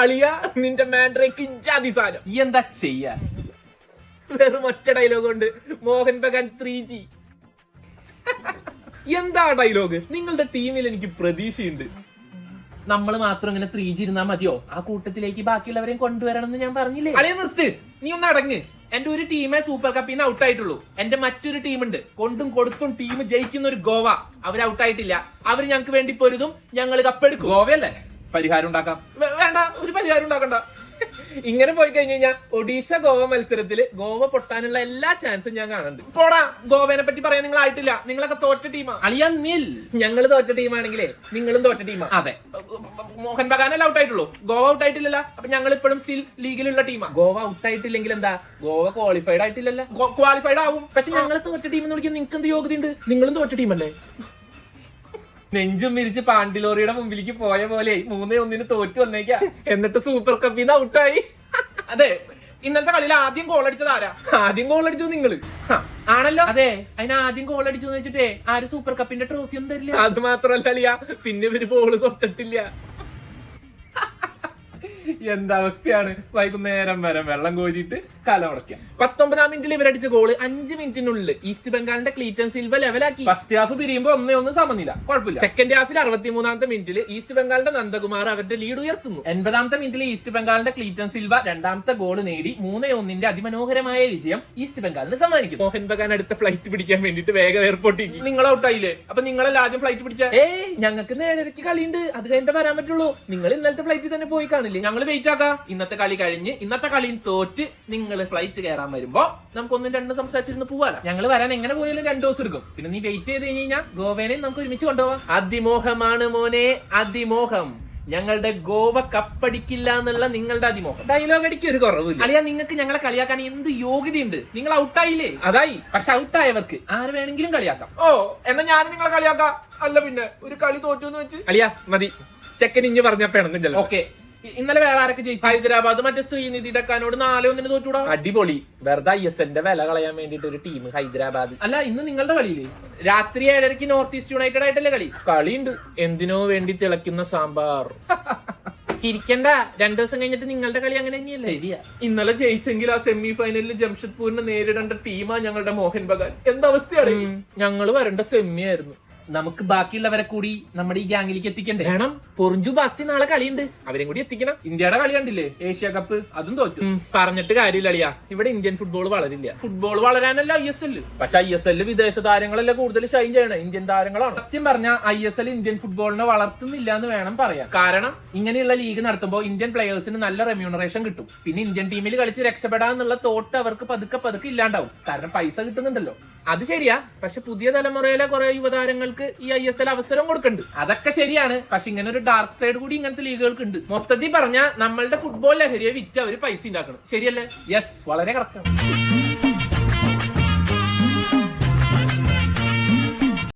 അളിയ നിന്റെ മാൻഡ്രേക്ക് ജാതി സാധനം ഈ എന്താ ചെയ്യാ? വെറും ഒറ്റ ഡയലോഗ് ഉണ്ട്. മോഹൻ ബഗാൻ ത്രീ ജി എന്താ ഡയലോഗ് നിങ്ങളുടെ ടീമിൽ എനിക്ക് പ്രതീക്ഷയുണ്ട്. നമ്മൾ മാത്രം ഇങ്ങനെ ത്രീ ജി ഇരുന്നാ മതിയോ? ആ കൂട്ടത്തിലേക്ക് ബാക്കിയുള്ളവരെയും കൊണ്ടുവരണം എന്ന് ഞാൻ പറഞ്ഞില്ലേ? അളിയ നിർത്ത്. നീ ഒന്ന് അടങ്ങ്. എന്റെ ഒരു ടീമേ സൂപ്പർ കപ്പിൽ നിന്ന് ഔട്ട് ആയിട്ടുള്ളൂ. എന്റെ മറ്റൊരു ടീമുണ്ട് കൊണ്ടും കൊടുത്തും ടീം ജയിക്കുന്ന ഒരു ഗോവ. അവർ ഔട്ട് ആയിട്ടില്ല. അവർ ഞങ്ങൾക്ക് വേണ്ടി പൊരുതും. ഞങ്ങൾ കപ്പെടുക്കും ഗോവയല്ലേ? പരിഹാരം ഉണ്ടാക്കാം. വേണ്ട ഒരു പരിഹാരം ഉണ്ടാക്കണ്ട. ഇങ്ങനെ പോയി കഴിഞ്ഞു കഴിഞ്ഞാൽ ഒഡീഷ ഗോവ മത്സരത്തിൽ ഗോവ പൊട്ടാനുള്ള എല്ലാ ചാൻസും ഞാൻ കാണുന്നുണ്ട്. പോടാ ഗോവനെ പറ്റി പറയാൻ നിങ്ങൾ ആയിട്ടില്ല. നിങ്ങളൊക്കെ തോറ്റ ടീമാ. അളിയാ നിൽ. ഞങ്ങൾ തോറ്റ ടീമാണെങ്കിലേ നിങ്ങളും തോറ്റ ടീമാ. അതെ. മോഹൻ ബഗാനല്ല ഔട്ട് ആയിട്ടുള്ളൂ ഗോവ ഔട്ട് ആയിട്ടില്ലല്ലോ അപ്പൊ ഞങ്ങൾ ഇപ്പോഴും സ്റ്റിൽ ലീഗിലുള്ള ടീമാ. ഗോവ ഔട്ട് ആയിട്ടില്ലെങ്കിൽ എന്താ? ഗോവ ക്വാളിഫൈഡ് ആയിട്ടില്ലല്ലോ. ക്വാളിഫൈഡ് ആവും. പക്ഷെ ഞങ്ങൾ തോറ്റ ടീം എന്ന് വിളിക്കാൻ നിങ്ങൾക്ക് എന്ത് യോഗ്യതയുണ്ട്? നിങ്ങളും തോറ്റ ടീമല്ലേ? നെഞ്ചും മിരിച്ച് പാണ്ടിലോറിയുടെ മുമ്പിലേക്ക് പോയ പോലെ മൂന്നേ ഒന്നിന് തോറ്റു വന്നേക്കാ. എന്നിട്ട് സൂപ്പർ കപ്പിൽ നിന്ന് ഔട്ടായി അതെ ഇന്നത്തെ കളിയിൽ ആദ്യം ഗോൾ അടിച്ചത് ആരാ? ആദ്യം ഗോൾ അടിച്ചത് നിങ്ങൾ. ആണല്ലോ? അതെ അതിന് ആദ്യം ഗോൾ അടിച്ചു വെച്ചിട്ടേ ആര് സൂപ്പർ കപ്പിന്റെ ട്രോഫിയൊന്നും തരില്ല. അത് മാത്രല്ല അളിയ പിന്നെ ഇവർ ബോൾ തൊട്ടിട്ടില്ല. എന്തവസ്ഥയാണ് വൈകുന്നേരം വരെ വെള്ളം കോരിയിട്ട് കല ഉടക്കാം പത്തൊമ്പതാം മിനിറ്റിൽ ഇവരടിച്ച ഗോൾ അഞ്ച് മിനിറ്റിനുള്ളിൽ ഈസ്റ്റ് ബംഗാളിന്റെ ക്ലീറ്റൻ സിൽവ ലെവലാക്കി ഫസ്റ്റ് ഹാഫ് പിരിയുമ്പോ ഒന്നേ ഒന്ന് സമനില. കുഴപ്പമില്ല. സെക്കൻഡ് ഹാഫിൽ അറുപത്തിമൂന്നാമത്തെ മിനിറ്റിൽ ഈസ്റ്റ് ബംഗാളിന്റെ നന്ദകുമാർ അവരുടെ ലീഡ് ഉയർത്തുന്നു. എൺപതാമത്തെ മിനിറ്റിൽ ഈസ്റ്റ് ബംഗാളിന്റെ ക്ലീറ്റൻ സിൽവ രണ്ടാമത്തെ ഗോൾ നേടി മൂന്നേ ഒന്നിന്റെ അതിമനോഹരമായ വിജയം ഈസ്റ്റ് ബംഗാളിന് സമ്മാനിക്കും മോഹൻ ബഗാൻ അടുത്ത ഫ്ലൈറ്റ് പിടിക്കാൻ വേണ്ടിട്ട് വേഗം എയർപോർട്ടിൽ നിങ്ങൾ ഔട്ടായില്ലേ അപ്പൊ നിങ്ങളല്ല ആദ്യം ഫ്ലൈറ്റ് പിടിച്ച? ഏയ് ഞങ്ങൾക്ക് നേരക്ക് കളിയുണ്ട്. അത് കഴിഞ്ഞിട്ട് വരാൻ പറ്റുള്ളൂ. നിങ്ങൾ ഇന്നലത്തെ ഫ്ലൈറ്റിൽ തന്നെ പോയി കാണില്ലേ? ഞങ്ങൾ വെയിറ്റ് ആക്കാം. ഇന്നത്തെ കളി കഴിഞ്ഞ് ഇന്നത്തെ കളിയും തോറ്റ് നിങ്ങൾ ഫ്ലൈറ്റ് കയറാൻ വരുമ്പോ നമുക്കൊന്നും രണ്ടും സംസാരിച്ചിരുന്ന് പോവാലോ. ഞങ്ങൾ വരാൻ എങ്ങനെ പോയാലും രണ്ടു ദിവസം എടുക്കും. പിന്നെ നീ വെയിറ്റ് ചെയ്ത് കഴിഞ്ഞ് കഴിഞ്ഞാൽ ഗോവേനെയും നമുക്ക് ഒരുമിച്ച് കൊണ്ടുപോവാം. അതിമോഹമാണ് മോനെ അതിമോഹം. ഞങ്ങളുടെ ഗോവ കപ്പടിക്കില്ല എന്നുള്ള നിങ്ങളുടെ അതിമോഹം. ഡയലോഗ് അടിക്ക് ഒരു കുറവില്ല അളിയാ നിങ്ങൾക്ക് ഞങ്ങളെ കളിയാക്കാൻ എന്ത് യോഗ്യതയുണ്ട്? നിങ്ങൾ ഔട്ടായില്ലേ അതായി. പക്ഷെ ഔട്ടായവർക്ക് ആര് വേണമെങ്കിലും കളിയാക്കാം. ഓ എന്നാ ഞാൻ നിങ്ങളെ കളിയാക്കാം. അല്ല പിന്നെ ഒരു കളി തോറ്റു എന്ന് വെച്ച്. കളിയാ മതി. ചെക്കൻ ഇഞ്ഞ് പറഞ്ഞപ്പോ ഓക്കെ ഇന്നലെ വേറെ ആരൊക്കെ ജയിച്ചു? ഹൈദരാബാദ് മറ്റേ ശ്രീനിധി ഡക്കാനോട് നാല് ഒന്നിന് തോറ്റൂടാ. അടിപൊളി. വെറുതെ ഐ എസ് എന്റെ വില കളയാൻ വേണ്ടിട്ട് ഒരു ടീം ഹൈദരാബാദ്. അല്ല ഇന്ന് നിങ്ങളുടെ കളിയില്ലേ? രാത്രി ഏഴരയ്ക്ക് നോർത്ത് ഈസ്റ്റ് യുണൈറ്റഡ് ആയിട്ടല്ലേ കളി? കളിയുണ്ട്. എന്തിനോ വേണ്ടി തിളയ്ക്കുന്ന സാമ്പാർ. ചിരിക്കണ്ട. രണ്ടു ദിവസം കഴിഞ്ഞിട്ട് നിങ്ങളുടെ കളി അങ്ങനെ തന്നെയല്ലേ? ശരിയാ. ഇന്നലെ ജയിച്ചെങ്കിൽ ആ സെമി ഫൈനലിൽ ജംഷഡ്പൂരിനെ നേരിടേണ്ട ടീമാ ഞങ്ങളുടെ മോഹൻ ബഗാൻ. എന്താ അവസ്ഥയാണ് ഞങ്ങൾ വരേണ്ട സെമി ആയിരുന്നു. നമുക്ക് ബാക്കിയുള്ളവരെ കൂടി നമ്മുടെ ഈ ഗ്യാങ്ങിലേക്ക് എത്തിക്കണ്ടേ? വേണം. പൊറിഞ്ചു ബാസ്റ്റി നാളെ കളിയുണ്ട്. അവരെയും കൂടി എത്തിക്കണം. ഇന്ത്യയുടെ കളി കണ്ടില്ലേ? Asia cup. അതും തോറ്റു. പറഞ്ഞിട്ട് കാര്യമില്ല അളിയാ. ഇവിടെ ഇന്ത്യൻ ഫുട്ബോൾ വളരില്ല. ഫുട്ബോൾ വളരാനല്ല ഐ എസ് എൽ പക്ഷെ ഐ എസ് എല്ലിൽ വിദേശ താരങ്ങളല്ല കൂടുതൽ ഷൈൻ ചെയ്യണം? ഇന്ത്യൻ താരങ്ങളാണ്. സത്യം പറഞ്ഞ ഐ എസ് എൽ ഇന്ത്യൻ ഫുട്ബോളിനെ വളർത്തുന്നില്ല എന്ന് വേണം പറയാം കാരണം? ഇങ്ങനെയുള്ള ലീഗ് നടത്തുമ്പോൾ ഇന്ത്യൻ പ്ലേയേഴ്സിന് നല്ല റെമ്യൂണറേഷൻ കിട്ടും. പിന്നെ ഇന്ത്യൻ ടീമിൽ കളിച്ച് രക്ഷപ്പെടാന്നുള്ള തോട്ട് അവർക്ക് പതുക്കെ പതുക്കെ ഇല്ലാണ്ടാവും. കാരണം പൈസ കിട്ടുന്നുണ്ടല്ലോ. അത് ശരിയാ. പക്ഷെ പുതിയ തലമുറയിലെ കുറെ യുവതാരങ്ങൾക്ക് ഈ ഐ എസ് എൽ അവസരം കൊടുക്കുന്നുണ്ട് അതൊക്കെ ശരിയാണ്. പക്ഷെ ഇങ്ങനെ ഒരു ഡാർക്ക് സൈഡ് കൂടി ഇങ്ങനത്തെ ലീഗുകൾക്ക് ഉണ്ട്. മൊത്തത്തിൽ പറഞ്ഞ നമ്മളുടെ ഫുട്ബോൾ ലഹരിയെ വിറ്റ് അവർ പൈസ ഉണ്ടാക്കണം. ശരിയല്ലേ? യെസ് വളരെ കറക്റ്റ്